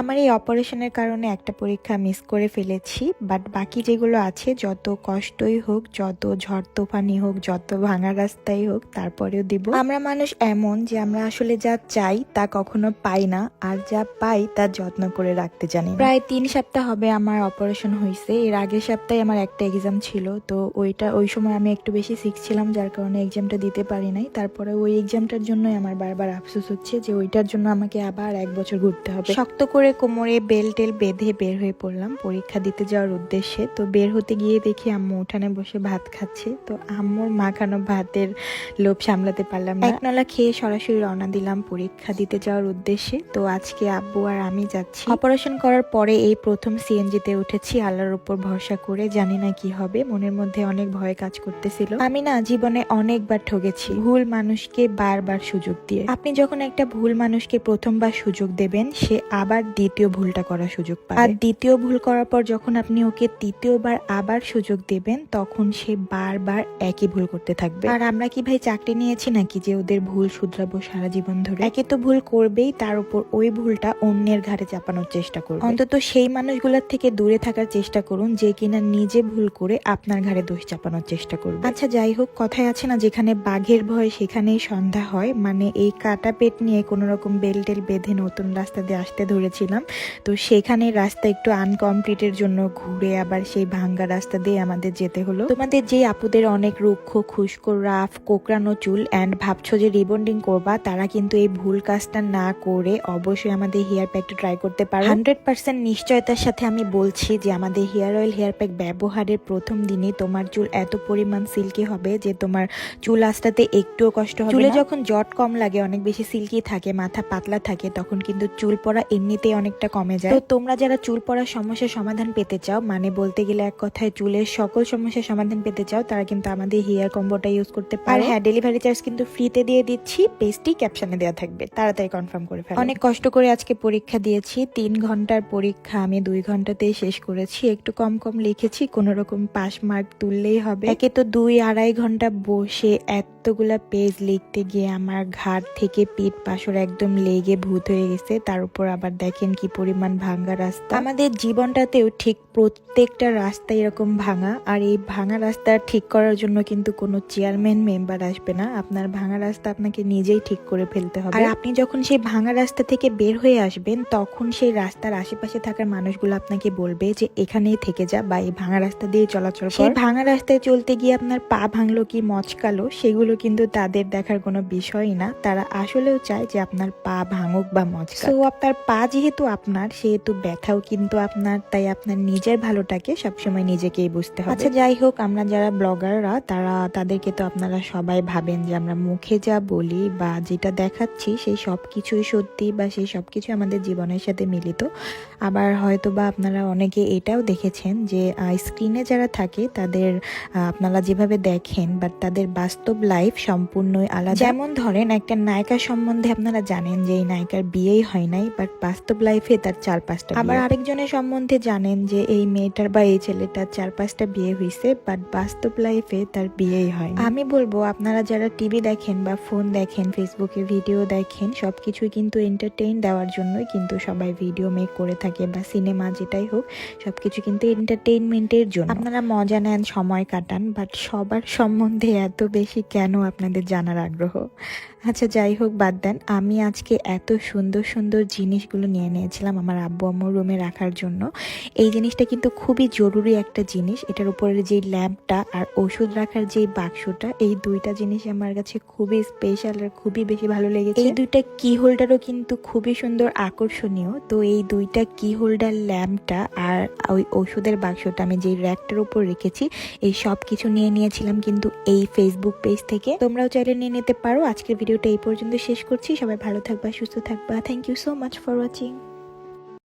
আমার এই অপারেশনের কারণে একটা পরীক্ষা মিস করে ফেলেছি বাট বাকি যেগুলো আছে, যত কষ্টই হোক, যত ঝড় তোফানি হোক, যত ভাঙা রাস্তাই হোক, তারপরেও দিব। আমরা মানুষ এমন যে আমরা আসলে যা চাই তা কখনো পাই না, আর যা পাই তা যত্ন করে রাখতে জানি প্রায় তিন সপ্তাহ হবে আমার অপারেশন হয়েছে এর আগের সপ্তাহে আমার একটা এক্সাম ছিল, তো ওইটা, ওই সময় আমি একটু বেশি শিখছিলাম যার কারণে এক্সামটা দিতে পারি নাই। তারপরে ওই এক্সামটার জন্যই আমার বারবার আফসোস হচ্ছে যে ওইটার জন্য আমাকে আবার এক বছর ঘুরতে হবে। শক্ত করে কোমরে বেল টেল বেঁধে বের হয়ে পড়লাম। পরীক্ষা দিতে যাওয়ার উদ্দেশ্যে তো বের হতে গিয়ে দেখি আম্মু উঠানে বসে ভাত খাচ্ছে। তো আম্মুর মাখানো ভাতের লোভ সামলাতে পারলাম না। একনলা খেয়ে সরাসরি রওনা দিলাম পরীক্ষা দিতে যাওয়ার উদ্দেশ্যে। তো আজকে আব্বু আর আমি যাচ্ছি। অপারেশন করার পরে এই প্রথম সিএনজিতে উঠেছি। আল্লাহর উপর ভরসা করে জানি না কি হবে। মনের মধ্যে অনেক ভয় কাজ করতেছিল। আমি না জীবনে অনেকবার ঠকেছি ভুল মানুষকে বারবার সুযোগ দিয়ে। আপনি যখন একটা ভুল মানুষকে প্রথমবার সুযোগ দেবেন সে আবার দ্বিতীয় ভুলটা করার সুযোগ পাবে। আর দ্বিতীয় ভুল করার পর যখন আপনি ওকে তৃতীয়বার আবার সুযোগ দেবেন তখন সে বারবার একই ভুল করতে থাকবে। আর আমরা কি ভাই চাকরি নিয়েছি নাকি যে ওদের ভুল শুধরাবো সারা জীবন ধরে? একে তো ভুল করবেই তার উপর ওই ভুলটা অন্যের ঘাড়ে চাপানোর চেষ্টা করবে। অন্তত সেই মানুষগুলোর থেকে দূরে থাকার চেষ্টা করুন যে কিনা নিজে ভুল করে আপনার ঘাড়ে দোষ চাপানোর চেষ্টা করবে। আচ্ছা যাই হোক কথায় আছে না যেখানে বাঘের ভয় সেখানেই সন্ধ্যা হয়। মানে এই কাটা পেট নিয়ে কোনো রকম বেলটেল বেঁধে নতুন রাস্তা দিয়ে আসতে ধরেছিলাম তো সেখানে রাস্তা একটু আনকমপ্লিটের জন্য ঘুরে আবার সেই ভাঙ্গা রাস্তা দিয়ে আমাদের যেতে হলো। তোমাদের যে আপুদের অনেক রুক্ষ খুস্কো রাফ কোকড়ানো চুল অ্যান্ড ভাবছ যে রিবন্ডিং করবা তারা কিন্তু এই ভুল কাজটা না করে অবশ্যই আমাদের হেয়ার প্যাকটা ট্রাই করতে পারো। হান্ড্রেড পার্সেন্ট নিশ্চয়তার সাথে আমি বলছি যে আমাদের হেয়ার অয়েল হেয়ার প্যাক ব্যবহারের প্রথম দিনে তোমার চুল এত পরিমাণ সিল্কি হবে যে তোমার চুল আসতে একটুও কষ্ট হবে চুলে যখন জট কম লাগে অনেক বেশি সিল্কি থাকে মাথা পাতলা থাকে তখন কিন্তু চুল পড়া এমনিতেই অনেকটা কমে যায়। তো তোমরা যারা চুল পড়ার সমস্যার সমাধান পেতে চাও মানে বলতে গেলে এক কথায় চুলের সকল সমস্যার সমাধান পেতে চাও তারা কিন্তু আমাদের হেয়ার কম্বোটা ইউজ করতে পারে। হ্যাঁ ডেলিভারি চার্জ কিন্তু ফ্রিতে দিয়ে দিচ্ছি পেস্টটি ক্যাপশনে দেওয়া থাকবে। তাড়াতাড়ি কনফার্ম করে ফেলো। অনেক কষ্ট করে আজকে পরীক্ষা দিয়েছি তিন ঘণ্টার পরীক্ষা আমি দুই ঘন্টাতেই শেষ করেছি। একটু কম কম লিখেছি কোনো রকম পাস মার্ক তুললেই হবে। একে তো দুই আড়াই ঘণ্টা বসে এতগুলা পেজ লিখতে গিয়ে আমার ঘাট থেকে পিঠ পাশর একদম লেগে ভূত হয়ে গেছে তার উপর আবার দেখেন কি পরিমাণ ভাঙ্গা রাস্তা। আমাদের জীবনটাতেও ঠিক প্রত্যেকটা রাস্তা এরকম ভাঙা, আর এই ভাঙা রাস্তা ঠিক করার জন্য কিন্তু কোনো চেয়ারম্যান মেম্বার আসবে না। আপনার ভাঙা রাস্তা আপনাকে নিজেই ঠিক করে ফেলতে হবে। আর আপনি যখন সেই ভাঙা রাস্তা থেকে বের হয়ে আসবেন, তখন সেই রাস্তার আশেপাশে থাকার মানুষগুলো আপনাকে বলবে যে, এখানেই থেকে যা বা এই ভাঙা রাস্তা দিয়ে চলাচল সেই ভাঙা রাস্তায় চলতে গিয়ে আপনার পা ভাঙলো কি মচকালো, সেগুলো কিন্তু তাদের দেখার কোনো বিষয়ই না। তারা আসলেও চায় যে, আপনার পা ভাঙুক বা মচকা তো আপনার পা যেহেতু আপনার সেহেতু ব্যথাও কিন্তু আপনার তাই আপনার নিজের ভালোটাকে সবসময় নিজেকেই বুঝতে হবে। আচ্ছা যাই হোক আমরা যারা ব্লগাররা তারা তাদেরকে তো আপনারা সবাই ভাবেন যে আমরা মুখে যা বলি বা যেটা দেখাচ্ছি সেই সব কিছুই সত্যি বা সেই সব কিছু আমাদের জীবনের সাথে মিলিত। আবার হয়তো বা আপনারা অনেকে এটাও দেখেছেন যে স্ক্রিনে যারা থাকে তাদের আপনারা যেভাবে দেখেন বাট তাদের বাস্তব লাইফ সম্পূর্ণই আলাদা। যেমন ধরেন একটা নায়িকা সম্বন্ধে আপনারা জানেন যে এই নায়িকার বিয়েই হয় নাই বাট বাস্তব লাইফে তার চার পাঁচটা আবার আরেকজনের সম্বন্ধে জানেন যে এই মেয়েটার বা এই ছেলেটার চার পাঁচটা বিয়ে হয়েছে বাট বাস্তব লাইফে তার বিয়েই হয় আমি বলব আপনারা যারা টিভি দেখেন বা ফোন দেখেন ফেসবুকে ভিডিও দেখেন সবকিছুই কিন্তু এন্টারটেইন দেওয়ার জন্যই কিন্তু সবাই ভিডিও মেক করে থাকে বা সিনেমা যেটাই হোক সবকিছু কিন্তু এন্টারটেইনমেন্টের জন্য। আপনারা মজা নেন সময় কাটান বাট সবার সম্বন্ধে এত বেশি কেন আপনাদের জানার আগ্রহ? আচ্ছা যাই হোক বাদ দেন। আমি আজকে এত সুন্দর সুন্দর জিনিসগুলো নিয়ে নিয়েছিলাম আমার আব্বু আম্মুর রুমে রাখার জন্য। এই জিনিসটা কিন্তু খুবই জরুরি একটা জিনিস। এটার উপরে যে ল্যাম্পটা আর ওষুধ রাখার যে বাক্সটা, এই দুইটা জিনিস আমার কাছে খুবই স্পেশাল আর খুবই বেশি ভালো লেগেছে। এই দুইটা কি হোল্ডারও কিন্তু খুবই সুন্দর আকর্ষণীয়। তো এই দুইটা কি হোল্ডার ল্যাম্পটা আর ওই ওষুধের বাক্সটা আমি যে র্যাকটার উপর রেখেছি, এই সব কিছু নিয়ে নিয়েছিলাম কিন্তু এই ফেসবুক পেজ থেকে। তোমরাও চাইলে নিয়ে নিতে পারো। আজকের ভিডিওটা এই পর্যন্ত শেষ করছি। সবাই ভালো থাকবা, সুস্থ থাকবা। Thank you so much for watching